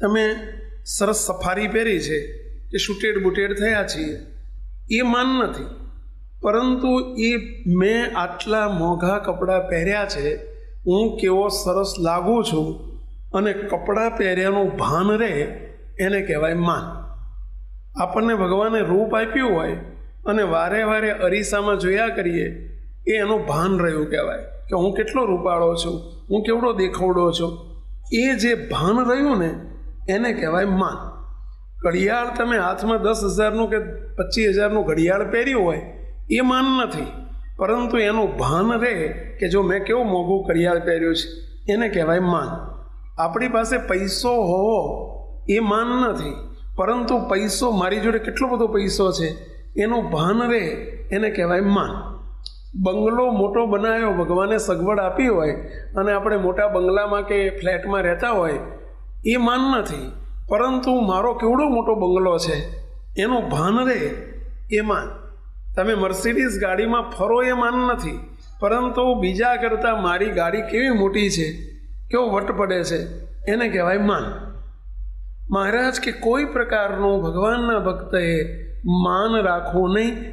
તમે સરસ સફારી પહેરી છે કે શૂટેડ બુટેડ થયા છીએ, એ માન નથી. પરંતુ એ મેં આટલા મોંઘા કપડાં પહેર્યા છે, હું કેવો સરસ લાગું છું અને કપડાં પહેર્યાનું ભાન રહે એને કહેવાય માન. આપણને ભગવાને રૂપ આપ્યું હોય અને વારે વારે અરીસામાં જોયા કરીએ, એ એનું ભાન રહ્યું કહેવાય કે હું કેટલો રૂપાળો છું, હું કેવડો દેખાવડો છું. એ જે ભાન રહ્યું ને એને કહેવાય માન. ઘડિયાળ તમે હાથમાં દસ હજારનું કે પચીસ હજારનું ઘડિયાળ પહેર્યું હોય, એ માન નથી. પરંતુ એનું ભાન રહે કે જો મેં કેવું મોંઘું ઘડિયાળ પહેર્યું છે, એને કહેવાય માન. આપણી પાસે પૈસો હોવો એ માન નથી, પરંતુ પૈસો મારી જોડે કેટલો બધો પૈસો છે, એનું ભાન રહે, એને કહેવાય માન. બંગલો મોટો બનાવ્યો, ભગવાને સગવડ આપી હોય, અને આપણે મોટા બંગલામાં કે ફ્લેટમાં રહેતા હોય એ માન નથી. પરંતુ મારો કેવડો મોટો બંગલો છે? એનું ભાન રહે એ માન. તમે મર્સિડીઝ ગાડીમાં ફરો એ માન નથી. પરંતુ બીજા કરતાં મારી ગાડી કેવી મોટી છે? કેવો વટ પડે છે? એને કહેવાય માન. મહારાજ કે કોઈ પ્રકારનું ભગવાનના ભક્તએ માન રાખવું નહીં.